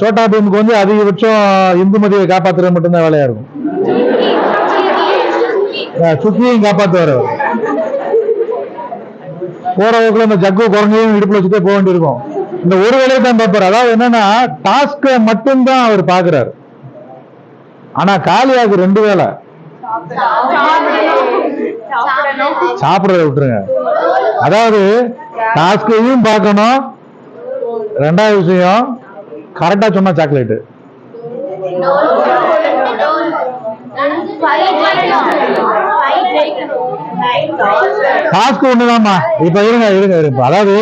சோட்டா பீமுக்கு வந்து அதிகபட்சம் இந்து மதியை காப்பாத்துறது மட்டும்தான் வேலையா இருக்கும். ஆஹ் சுக்கியையும் காப்பாத்துவார் அவர். போற வகுப்புல இந்த ஜக்கு குரங்கையும் இடுப்புல வச்சுட்டே போக வேண்டியிருக்கும். இந்த ஒரு வேலையை தான் பார்ப்பார். அதாவது என்னன்னா டாஸ்க மட்டும்தான் அவர் பாக்குறாரு ஆனா காலியாக ரெண்டு வேலை சாப்பிடுறத விட்டுருங்க. அதாவது டாஸ்கையும் பார்க்கணும். ரெண்டாவது விஷயம் கரெக்டாக சொன்னால் சாக்லேட்டு டாஸ்க் ஒண்ணுதாம்மா. இப்ப இருங்க இருங்க இருங்க. அதாவது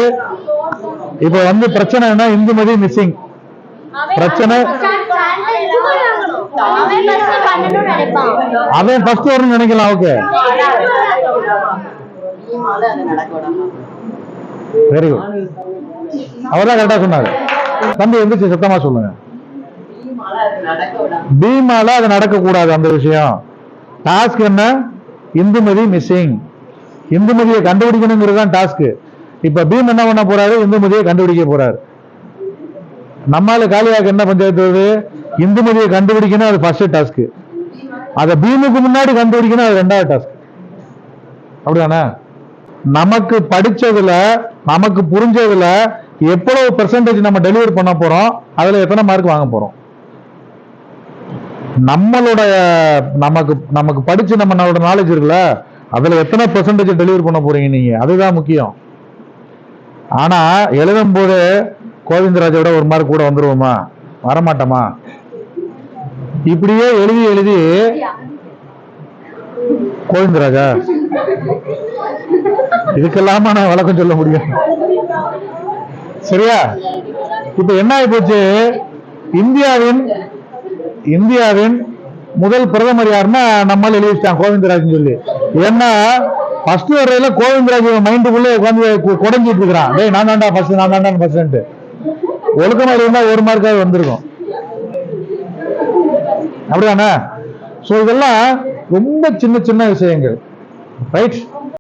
இப்ப வந்து பிரச்சனை என்ன? இந்துமதி மிஸ்ஸிங் பிரச்சனை? அவன் ஃபர்ஸ்ட் வரும்னு நினைக்கலாம் ஓகே வெரி குட் அவர் தான் கரெக்டா சொன்னாரு. தம்பி எந்திரிச்சு சத்தமா சொல்லுங்க. பீமால அது நடக்கக்கூடாது அந்த விஷயம். டாஸ்க் என்ன? இந்துமதி மிஸ்ஸிங் இந்துமதியை கண்டுபிடிக்கணுங்கிறது தான் டாஸ்க் இப்ப பீம் என்ன பண்ண போறாரு? இந்துமதியை கண்டுபிடிக்க போறாரு. நம்மால காலியாக என்ன பஞ்சாயத்து வருது? இந்துமதியை கண்டுபிடிக்கணும் அது ஃபர்ஸ்ட் டாஸ்க் அதை பீமுக்கு முன்னாடி கண்டுபிடிக்கணும் அது ரெண்டாவது டாஸ்க் அப்படிதானே? நமக்கு படிச்சதுல நமக்கு புரிஞ்சதுல எவ்வளவு பெர்சன்டேஜ் நம்ம டெலிவரி பண்ண போறோம் அதுல எத்தனை மார்க் வாங்க போறோம்? நம்மளோட நமக்கு நமக்கு படிச்சு நம்ம நம்மளோட நாலேஜ் இருக்குல்ல அதுல எத்தனை பெர்சன்டேஜ் டெலிவரி பண்ண போறீங்க நீங்க? அதுதான் முக்கியம். ஆனா எழுதும் போது கோவிந்தராஜோட ஒரு மார்க் கூட வந்துருவோமா? வரமாட்டோமா? இப்படியே எழுதி எழுதி கோவிந்தராஜா இதுக்கெல்லாமா நான் வழக்கம் சொல்ல முடியும்? சரியா? இப்ப என்ன ஆகி போச்சு இந்தியாவின் இந்தியாவின் முதல் பிரதமர் யாருன்னா நம்மளால எழுதிட்டான் வச்சிட்டான் கோவிந்தராஜ் சொல்லி. ஏன்னா ஃபர்ஸ்ட் வரையில கோவிந்தராஜ் மைண்டுக்குள்ளே உட்காந்து குடஞ்சிட்டு இருக்கிறான். டேய் நான் தான்டா ஃபர்ஸ்ட் நான் தான்டா ஃபர்ஸ்ட் ஒழுக்கமாக இருந்தால் ஒரு மார்க்காக வந்திருக்கும். அப்படிதானே? ஸோ இதெல்லாம் ரொம்ப சின்ன சின்ன விஷயங்கள். ரைட்